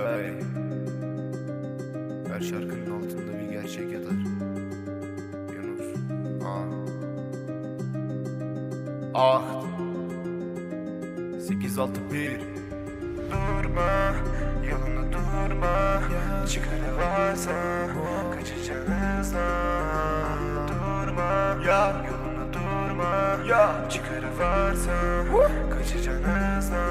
Hey. Her şarkının altında bir gerçek yatar. Yunus. Ah. Ah. 861 Durma, yolunda durma Çıkarı varsa kaçacağınızda Durma, yolunda durma Çıkarı varsa kaçacağınızda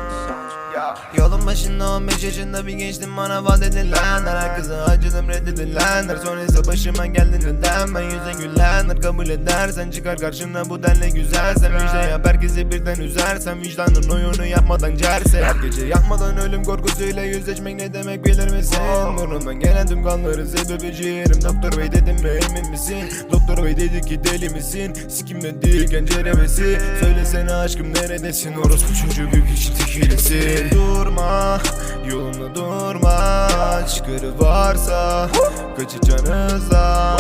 Yolun başında 15 yaşında bir gençtim bana vaat edilenler Herkese acıdım reddedilenler Sonra ise başıma geldi neden Ben yüze gülenler kabul edersen Çıkar karşına bu denli güzelsen Vicdan yap herkesi birden üzersen Vicdanın oyunu yapmadan cerse Her gece yapmadan ölüm korkusuyla yüzleşmek ne demek bilir misin? Burnumdan gelen tüm kanların sebebi ciğerim Doktor bey dedim emin misin? Doktor bey dedi ki deli misin? Sikimde değilken ceremesi Söylesene aşkım neredesin? Orospu çocuğu büyük hiç tekilesin Durma yolunda durma. Çıkarı varsa kaçacağınızda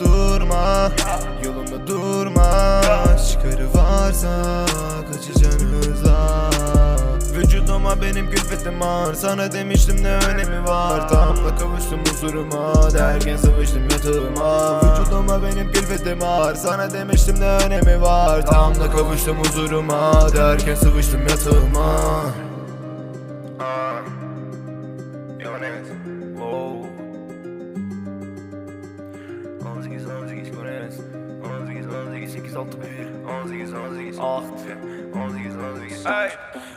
Durma. Yolunda Vücuduma benim külfetim ağır. Sana demiştim ne önemi var? Tamla kavuştum huzuruma. Derken savaştım yatağıma. Vücuduma benim külfetim ağır. Sana demiştim ne önemi var? Tamla kavuştum huzuruma. Derken sıvıştım yatağıma. Wow. 18 18 Yunus. 18 18 8 6 1 18 18 Ah. 18 18 Ay.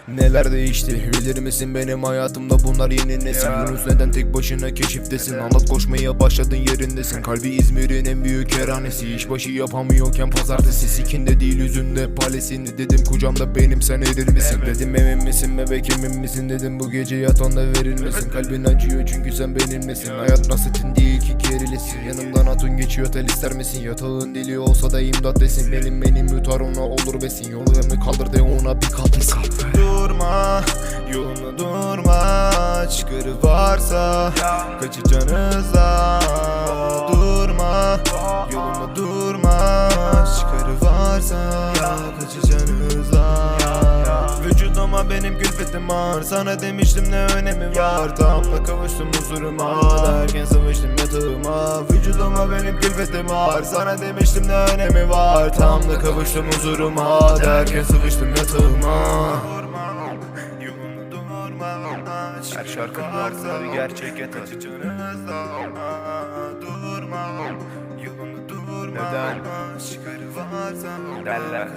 Neler değişti? Bilir misin benim hayatımda bunlar yeni nesil. Yunus neden tek başına keşiftesin? Anlat koşmaya başladın yerindesin. Kalbi İzmir'in en büyük kerhanesi İşbaşı yapamıyorken pazartesi. Sikinde değil yüzünde palesini. Dedim kucamda benim sen erir misin? Dedim emin misin bebek emin misin? Dedim bu gece yatağında verir misin? Kalbin acıyor çünkü sen benimlesin. Hayat nasitin değil ki gerilisin Yanımdan hatun geçiyor tel ister misin? Yatağın dili olsa da imdat desin. Benim benim yutar ona olur besin. Yolu emri kaldır de ona bir kaldır Durma yoluna durma. Çıkarı varsa kaçacağınızda Vücuduma benim külfetim ağır. Sana demiştim ne önemi var? Tamla kavuştum huzuruma. Derken savaştım yatağıma. Vücuduma benim külfetim ağır. Sana demiştim ne önemi var? Tamla kavuştum huzuruma. Derken sıvıştım yatağıma. Her şarkının altında bir gerçek yatar. Durma. Yolunu durma. Neden? Çıkarı varsa Derler.